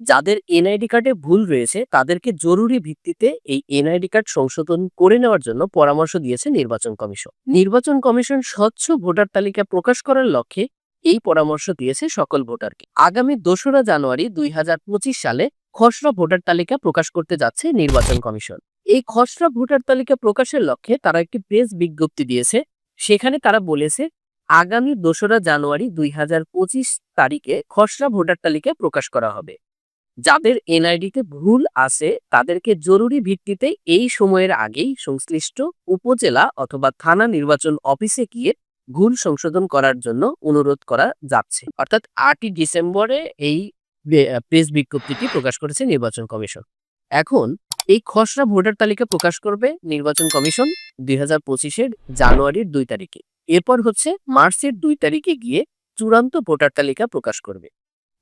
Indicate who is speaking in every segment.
Speaker 1: যাদের এনআইডি কার্ডে ভুল রয়েছে, তাদেরকে জরুরি ভিত্তিতে এই এনআইডি কার্ড সংশোধন করে নেওয়ার জন্য পরামর্শ দিয়েছে নির্বাচন কমিশন। নির্বাচন কমিশন স্বচ্ছ ভোটার তালিকা প্রকাশ করার লক্ষ্যে এই পরামর্শ দিয়েছে সকল ভোটারকে। আগামী দোসরা জানুয়ারি দুই হাজার পঁচিশ সালে খসড়া ভোটার তালিকা প্রকাশ করতে যাচ্ছে নির্বাচন কমিশন। এই খসড়া ভোটার তালিকা প্রকাশের লক্ষ্যে তারা একটি প্রেস বিজ্ঞপ্তি দিয়েছে। সেখানে তারা বলেছে, আগামী দোসরা জানুয়ারি দুই হাজার পঁচিশ তারিখে খসড়া ভোটার তালিকা প্রকাশ করা হবে। যাদের এনআইডিতে ভুল আছে, তাদেরকে জরুরি ভিত্তিতে এই সময়ের আগেই সংশ্লিষ্ট উপজেলা অথবা থানা নির্বাচন অফিসে গিয়ে ভুল সংশোধন করার জন্য অনুরোধ করা যাচ্ছে। অর্থাৎ আটই ডিসেম্বরে এই প্রেস বিজ্ঞপ্তিটি প্রকাশ করেছে নির্বাচন কমিশন। এখন এই খসড়া ভোটার তালিকা প্রকাশ করবে নির্বাচন কমিশন দুই হাজার পঁচিশের জানুয়ারির দুই তারিখে। এরপর হচ্ছে মার্চের দুই তারিখে গিয়ে চূড়ান্ত ভোটার তালিকা প্রকাশ করবে।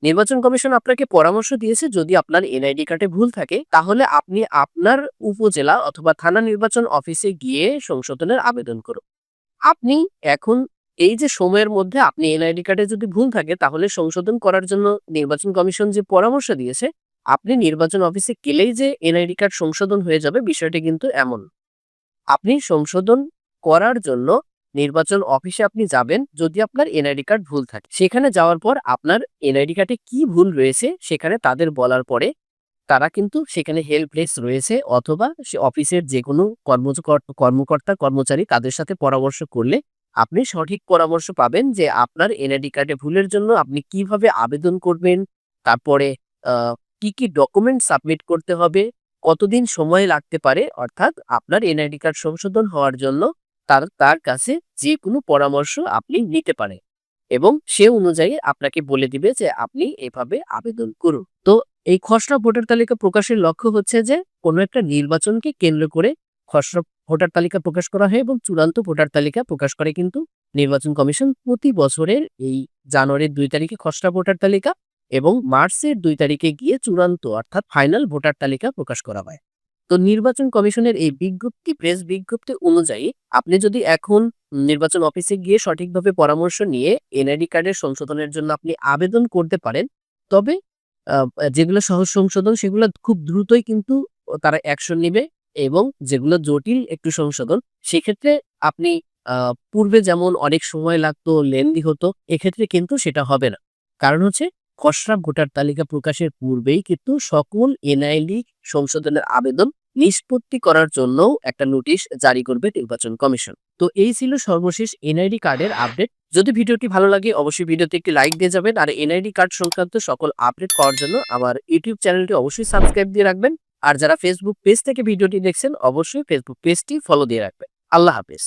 Speaker 1: নির্বাচন কমিশন আপনাকে পরামর্শ দিয়েছে যদি আপনার এনআইডি কার্ডে ভুল থাকে, তাহলে আপনি আপনার উপজেলা অথবা থানা নির্বাচন অফিসে গিয়ে সংশোধনের আবেদন করুন। আপনি এখন এই যে সময়ের মধ্যে আপনি এনআইডি কার্ডে যদি ভুল থাকে, তাহলে সংশোধন করার জন্য নির্বাচন কমিশন যে পরামর্শ দিয়েছে, আপনি নির্বাচন অফিসে গেলেই যে এনআইডি কার্ড সংশোধন হয়ে যাবে, বিষয়টি কিন্তু এমন। আপনি সংশোধন করার জন্য নির্বাচন অফিসে আপনি যাবেন যদি আপনার এনআইডি কার্ড ভুল থাকে। সেখানে যাওয়ার পর আপনার এনআইডি কার্ডে কি ভুল রয়েছে সেখানে তাদের বলার পরে তারা কিন্তু সেখানে হেল্প ডেস্ক রয়েছে অথবা সে অফিসের যে কোনো কর্মকর্তা, কর্মচারী তাদের সাথে পরামর্শ করলে আপনি সঠিক পরামর্শ পাবেন যে আপনার এনআইডি কার্ডে ভুলের জন্য আপনি কীভাবে আবেদন করবেন, তারপরে কি কি ডকুমেন্ট সাবমিট করতে হবে, কতদিন সময় লাগতে পারে, অর্থাৎ আপনার এনআইডি কার্ড সংশোধন হওয়ার জন্য তার তার কাছে যে কোনো পরামর্শ আপনি নিতে পারেন। এবং সে অনুযায়ী আপনাকে বলে দিবে যে আপনি এভাবে আবেদন করুন। তো এই খসড়া ভোটার তালিকা প্রকাশের লক্ষ্য হচ্ছে যে কোনো একটা নির্বাচনকে কেন্দ্র করে খসড়া ভোটার তালিকা প্রকাশ করা হয় এবং চূড়ান্ত ভোটার তালিকা প্রকাশ করে কিন্তু নির্বাচন কমিশন প্রতি বছরের এই জানুয়ারির দুই তারিখে খসড়া ভোটার তালিকা এবং মার্চের দুই তারিখে গিয়ে চূড়ান্ত অর্থাৎ ফাইনাল ভোটার তালিকা প্রকাশ করা হয়। তো নির্বাচন কমিশনের এই বিজ্ঞপ্তি, প্রেস বিজ্ঞপ্তি অনুযায়ী আপনি যদি এখন নির্বাচন অফিসে গিয়ে সঠিকভাবে পরামর্শ নিয়ে এনআইডি কার্ডের সংশোধনের জন্য আপনি আবেদন করতে পারেন, তবে যেগুলো সহজ সংশোধন সেগুলো খুব দ্রুতই কিন্তু তারা অ্যাকশন নেবে এবং যেগুলো জটিল একটু সংশোধন, সেক্ষেত্রে আপনি পূর্বে যেমন অনেক সময় লাগতো, লেন্দি হতো, এক্ষেত্রে কিন্তু সেটা হবে না। কারণ হচ্ছে খসড়া ভোটার তালিকা প্রকাশের পূর্বেই কিন্তু সকল এনআইডি সংশোধনের আবেদন নিষ্পত্তি করার জন্য একটা নোটিশ জারি করবে নির্বাচন কমিশন। তো এই ছিল সর্বশেষ এনআইডি কার্ডের আপডেট। যদি ভিডিওটি ভালো লাগে, অবশ্যই ভিডিওতে একটি লাইক দিয়ে যাবেন। আর এনআইডি কার্ড সংক্রান্ত সকল আপডেট পাওয়ার জন্য আমার ইউটিউব চ্যানেলটি অবশ্যই সাবস্ক্রাইব দিয়ে রাখবেন। আর যারা ফেসবুক পেজ থেকে ভিডিওটি দেখছেন, অবশ্যই ফেসবুক পেজটি ফলো দিয়ে রাখবেন। আল্লাহ হাফেজ।